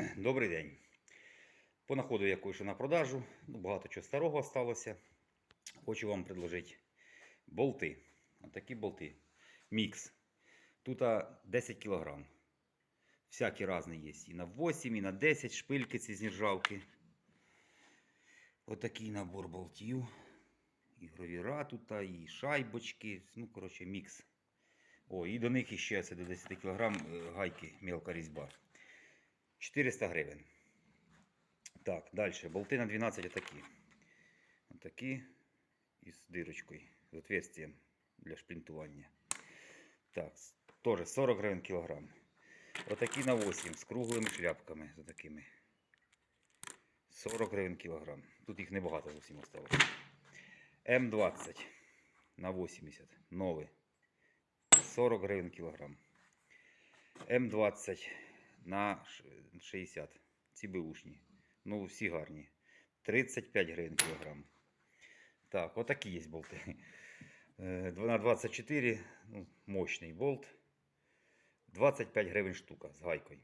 Добрий день. Понаходив я кое-що на продажу. Ну, багато чого старого залишилося. Хочу вам предложити болти. Отакі болти. Мікс. Тут 10 кг. Всякі різні є. І на 8, і на 10 шпильки ці з нержавки. Отакий набор болтів. І гравіра тут, і шайбочки. Ну, коротше, мікс. О, і до них іще це до 10 кг е, гайки, мелка різьба. 400 гривень. Так, далі. Болти на 12 отакі. Отакі із дирочкою, з отверстием для шплінтування. Так, теж 40 гривень кілограм. Отакі на 8 з круглими шляпками. з такими. 40 гривень кілограм. Тут їх небагато зовсім осталось. М20 на 80. Новий. 40 гривень кілограм. М20 на 60. Ці беушні. Ну, всі гарні. 35 гривень кілограм. Так, отакі є болти. Е, На 24 ну, мощний болт. 25 гривень штука з гайкою.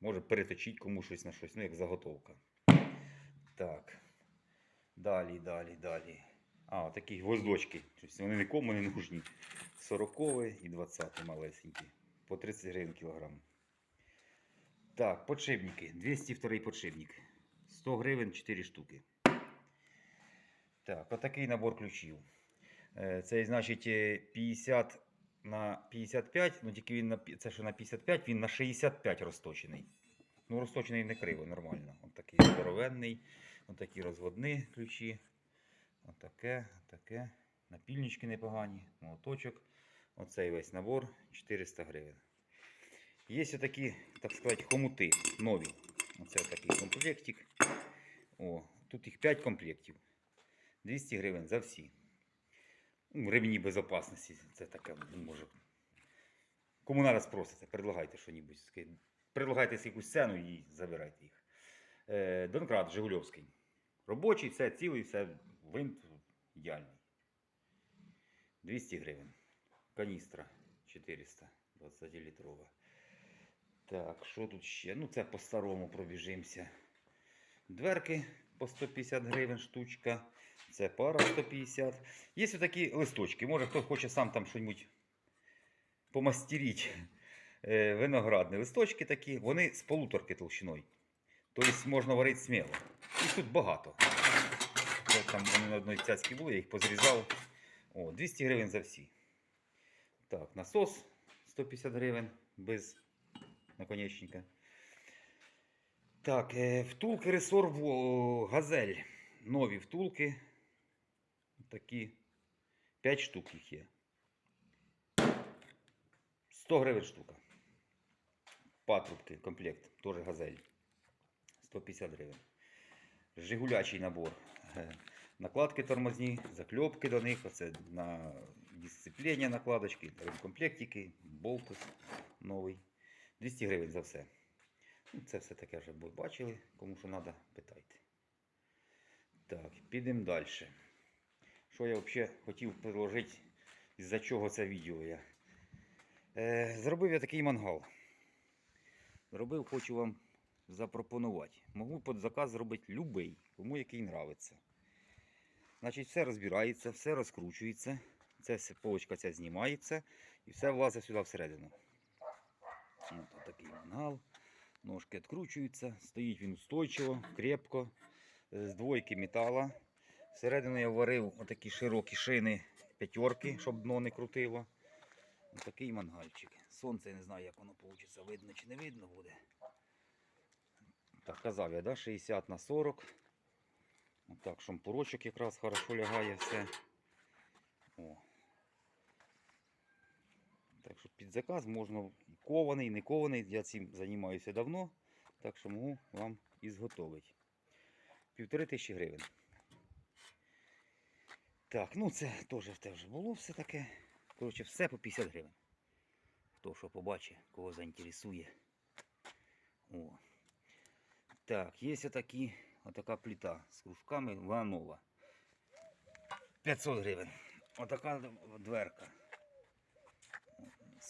Може переточити кому щось на щось, ну як заготовка. Так. Далі, далі, далі. А, такі гвоздочки. Вони нікому не нужні. 40 і 20 малесенькі. По 30 гривень кілограм. Так, подшипники. 202 подшипник. 100 гривень 4 штуки. Так, отакий набор ключів. Е, Це значить е, 50 на 55, ну тільки він на це що на 55, він на 65 розточений. Ну, розточений не криво, нормально. От такий здоровенний, от такі розводні ключі. Отаке, отаке. Напільнички непогані, молоточок. Оцей весь набор 400 гривень. Є такі, так сказати, хомути нові. Оце такий комплектик. О, тут їх 5 комплектів. 200 гривень за всі. Ну, ремні безопасності. Це таке, ну, може. Кому треба спросите, предлагайте що-небудь. Предлагайте якусь ціну і забирайте їх. Е, Донкрат Жигульовський. Робочий, все цілий, все винт ідеальний. 200 гривень. Каністра 400, 20 літрова. Так, що тут ще? Ну, це по-старому пробіжимося. Дверки по 150 гривень штучка. Це пара 150. Є такі листочки. Може хто хоче сам там щось помастеріть. Е, Виноградні листочки такі, вони з полуторки толщиною. Тобто можна варити сміло. І тут багато. Там вони на одній цяцькі були, я їх позрізав. О, 200 гривень за всі. Так, насос 150 гривень без наконечника. Так, е, втулки ресор газель. Нові втулки. Такі 5 штук їх є. 100 гривень штука. Патрубки, комплект, теж газель. 150 гривень. Жигулячий набор. Е, Накладки тормозні, закльопки до них, оце на дисциплення накладочки, комплектики, болтус новий. 200 гривень за все. Ну, Це все таке вже бачили. Кому що треба, питайте. Так, підемо далі. Що я взагалі хотів предложити, із-за чого це відео я. Е, зробив я такий мангал. Зробив, хочу вам запропонувати. Можу під заказ зробити любий, кому який нравиться. Значить, все розбирається, все розкручується. Все, полочка ця знімається і все влазить сюди всередину. Ось такий мангал. Ножки відкручуються, стоїть він устойчиво, крепко, е, з двойки метала. Всередину я варив отакі широкі шини п'ятерки, щоб дно не крутило. Ось такий мангальчик. Сонце я не знаю, як воно вийде, видно чи не видно буде. Так, казав я, да? 60 на 40. Отак, шампурочок якраз хорошо лягає все. О. Так що під заказ можна кований, не кований. Я цим займаюся давно, так що можу вам і зготовити. Півтори тисячі гривень. Так, ну це теж те вже було все таке. Коротше, все по 50 гривень. Хто що побачить, кого заінтересує. О. Так, є отакі, отака плита з кружками, вона нова. 500 гривень. Отака дверка.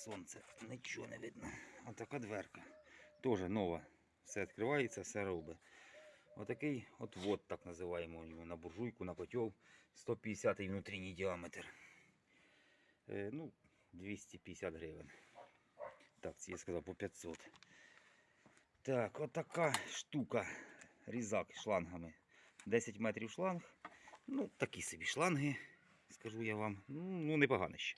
Сонце, нічого не видно. Отака дверка. Теж нова. все відкривається, все робить. Отакий от вот так називаємо його на буржуйку, на котел. 150 внутрішній діаметр. Е, ну, 250 гривень. Так, це я сказав по 500. Так, отака штука. Різак шлангами. 10 метрів шланг. Ну, такі собі шланги, скажу я вам. Ну непогано ще.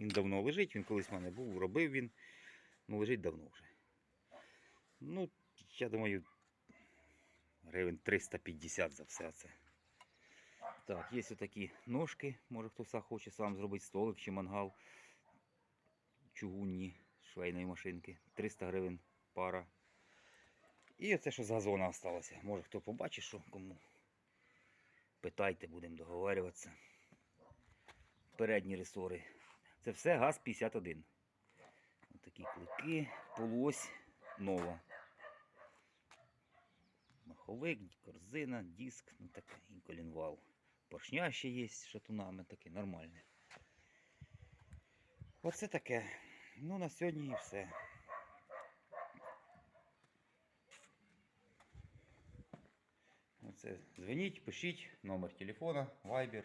Він давно лежить, він колись в мене був, робив він. Ну, лежить давно вже. Ну, я думаю, гривень 350 за все це. Так, є отакі ножки. Може хтось хоче сам зробити столик чи мангал. Чугунні швейної машинки. 300 гривень пара. І оце, що з газона осталося. Може хто побачить, що кому. Питайте, будемо договарюватися. Передні ресори. Це все газ 51. Ось такі клики, полось нова. Маховик, корзина, диск, ну таке, і колінвал. Поршня ще є з шатунами, таке нормальне. Оце таке. Ну, на сьогодні і все. Оце. Дзвоніть, пишіть номер телефона, Viber.